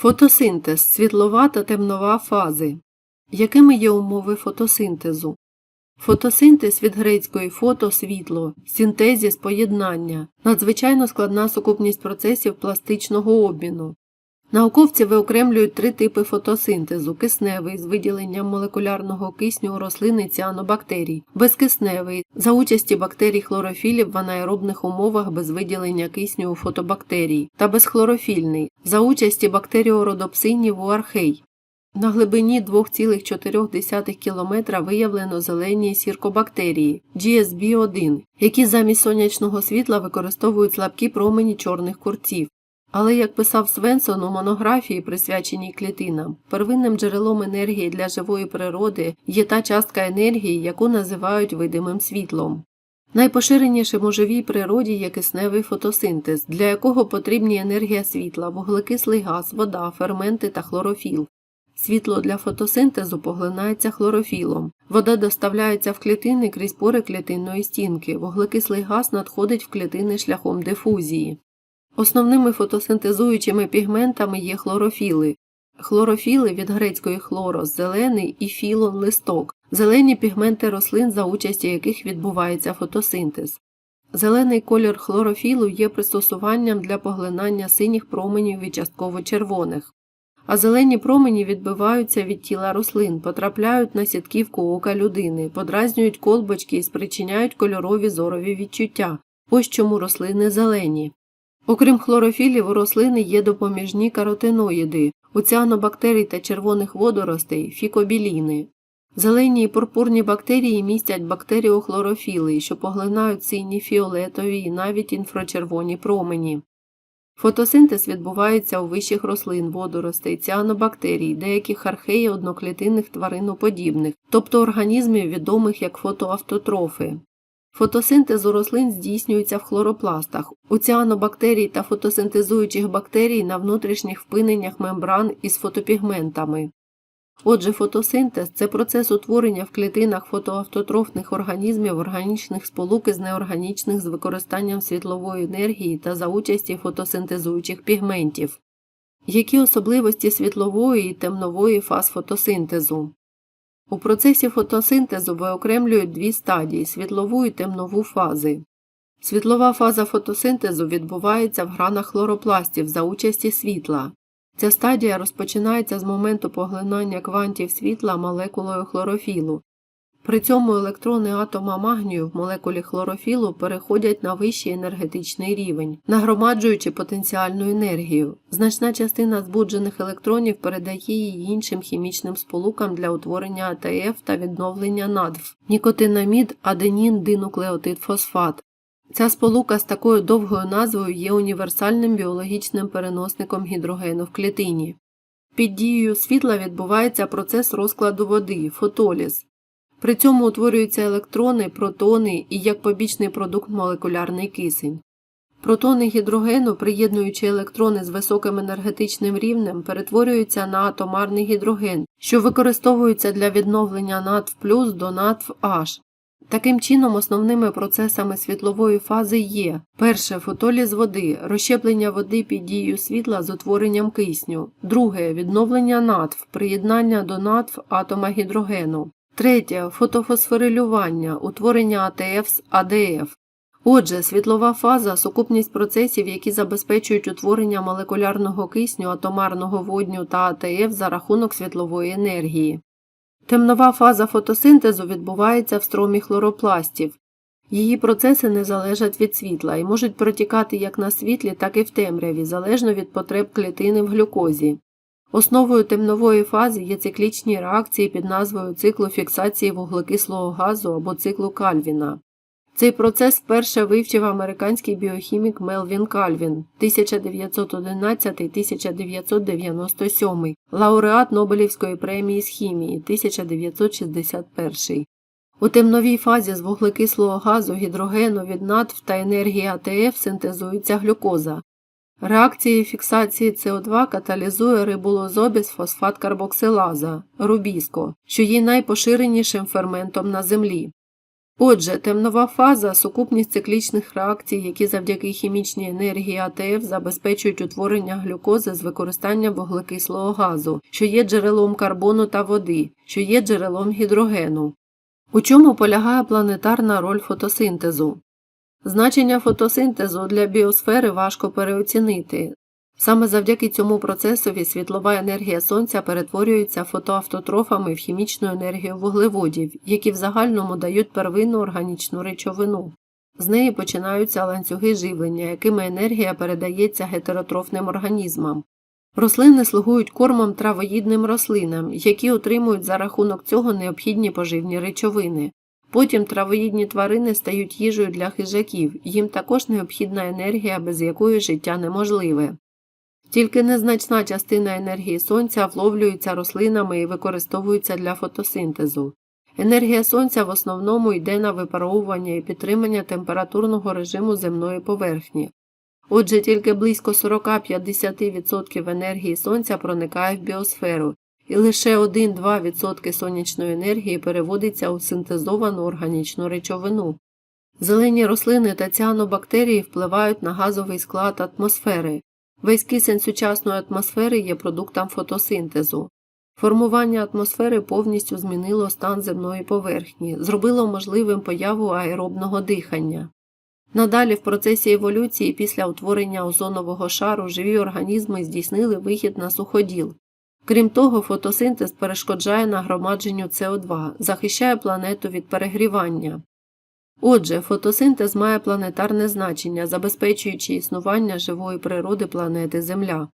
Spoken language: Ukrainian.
Фотосинтез світлова та темнова фази. Якими є умови фотосинтезу? Фотосинтез від грецької фото світло, синтезіс поєднання, надзвичайно складна сукупність процесів пластичного обміну. Науковці виокремлюють три типи фотосинтезу: кисневий з виділенням молекулярного кисню у рослини ціанобактерій, безкисневий за участі бактерій хлорофілів в анаеробних умовах без виділення кисню у фотобактерій, та безхлорофільний за участі бактеріородопсинів у архей. На глибині 2,4 км виявлено зелені сіркобактерії GSB1, які замість сонячного світла використовують слабкі промені чорних курців. Але, як писав Свенсон у монографії, присвяченій клітинам, первинним джерелом енергії для живої природи є та частка енергії, яку називають видимим світлом. Найпоширенішим у живій природі є кисневий фотосинтез, для якого потрібні енергія світла, вуглекислий газ, вода, ферменти та хлорофіл. Світло для фотосинтезу поглинається хлорофілом. Вода доставляється в клітини крізь пори клітинної стінки, вуглекислий газ надходить в клітини шляхом дифузії. Основними фотосинтезуючими пігментами є хлорофіли. Хлорофіли від грецької хлорос зелений і філон листок, зелені пігменти рослин, за участі яких відбувається фотосинтез. Зелений колір хлорофілу є пристосуванням для поглинання синіх променів від частково червоних, а зелені промені відбиваються від тіла рослин, потрапляють на сітківку ока людини, подразнюють колбочки і спричиняють кольорові зорові відчуття. Ось чому рослини зелені. Окрім хлорофілів, у рослини є допоміжні каротиноїди, у ціанобактерій та червоних водоростей фікобіліни. Зелені і пурпурні бактерії містять бактеріохлорофіли, що поглинають сині, фіолетові і навіть інфрачервоні промені. Фотосинтез відбувається у вищих рослин, водоростей, ціанобактерій, деяких археї одноклітинних твариноподібних, тобто організмів відомих як фотоавтотрофи. Фотосинтез у рослин здійснюється в хлоропластах, у ціанобактерій та фотосинтезуючих бактерій на внутрішніх впиненнях мембран із фотопігментами. Отже, фотосинтез це процес утворення в клітинах фотоавтотрофних організмів органічних сполук із неорганічних з використанням світлової енергії та за участі фотосинтезуючих пігментів. Які особливості світлової і темнової фаз фотосинтезу? У процесі фотосинтезу виокремлюють дві стадії світлову і темнову фази. Світлова фаза фотосинтезу відбувається в гранах хлоропластів за участі світла. Ця стадія розпочинається з моменту поглинання квантів світла молекулою хлорофілу. При цьому електрони атома магнію в молекулі хлорофілу переходять на вищий енергетичний рівень, нагромаджуючи потенціальну енергію. Значна частина збуджених електронів передає її іншим хімічним сполукам для утворення АТФ та відновлення надв нікотинамід, аденін, динуклеотид фосфат. Ця сполука з такою довгою назвою є універсальним біологічним переносником гідрогену в клітині. Під дією світла відбувається процес розкладу води фотоліз. При цьому утворюються електрони, протони і як побічний продукт молекулярний кисень. Протони гідрогену, приєднуючи електрони з високим енергетичним рівнем, перетворюються на атомарний гідроген, що використовується для відновлення натв плюс до натв H. Таким чином, основними процесами світлової фази є перше фотоліз води, розщеплення води під дією світла з утворенням кисню, друге відновлення натв, приєднання до натв атома гідрогену, третє фотофосфорилювання, утворення АТФ з АДФ. Отже, світлова фаза сукупність процесів, які забезпечують утворення молекулярного кисню, атомарного водню та АТФ за рахунок світлової енергії. Темнова фаза фотосинтезу відбувається в стромі хлоропластів. Її процеси не залежать від світла і можуть протікати як на світлі, так і в темряві, залежно від потреб клітини в глюкозі. Основою темнової фази є циклічні реакції під назвою циклу фіксації вуглекислого газу або циклу Кальвіна. Цей процес вперше вивчив американський біохімік Мелвін Кальвін 1911-1997, лауреат Нобелівської премії з хімії 1961. У темновій фазі з вуглекислого газу, гідрогену від натв та енергії АТФ синтезується глюкоза. Реакції фіксації СО2 каталізує рибулозобіс фосфат карбоксилаза рубіско, що є найпоширенішим ферментом на землі. Отже, темнова фаза сукупність циклічних реакцій, які завдяки хімічній енергії АТФ забезпечують утворення глюкози з використанням вуглекислого газу, що є джерелом карбону та води, що є джерелом гідрогену. У чому полягає планетарна роль фотосинтезу? Значення фотосинтезу для біосфери важко переоцінити. Саме завдяки цьому процесові світлова енергія сонця перетворюється фотоавтотрофами в хімічну енергію вуглеводів, які в загальному дають первинну органічну речовину. З неї починаються ланцюги живлення, якими енергія передається гетеротрофним організмам. Рослини слугують кормом травоїдним рослинам, які отримують за рахунок цього необхідні поживні речовини. Потім травоїдні тварини стають їжею для хижаків, їм також необхідна енергія, без якої життя неможливе. Тільки незначна частина енергії сонця вловлюється рослинами і використовується для фотосинтезу. Енергія сонця в основному йде на випаровування і підтримання температурного режиму земної поверхні. Отже, тільки близько 40-50% енергії сонця проникає в біосферу, і лише 1-2% сонячної енергії переводиться у синтезовану органічну речовину. Зелені рослини та ціанобактерії впливають на газовий склад атмосфери. Весь кисень сучасної атмосфери є продуктом фотосинтезу. Формування атмосфери повністю змінило стан земної поверхні, зробило можливим появу аеробного дихання. Надалі в процесі еволюції після утворення озонового шару живі організми здійснили вихід на суходіл. Крім того, фотосинтез перешкоджає нагромадженню СО2, захищає планету від перегрівання. Отже, фотосинтез має планетарне значення, забезпечуючи існування живої природи планети Земля.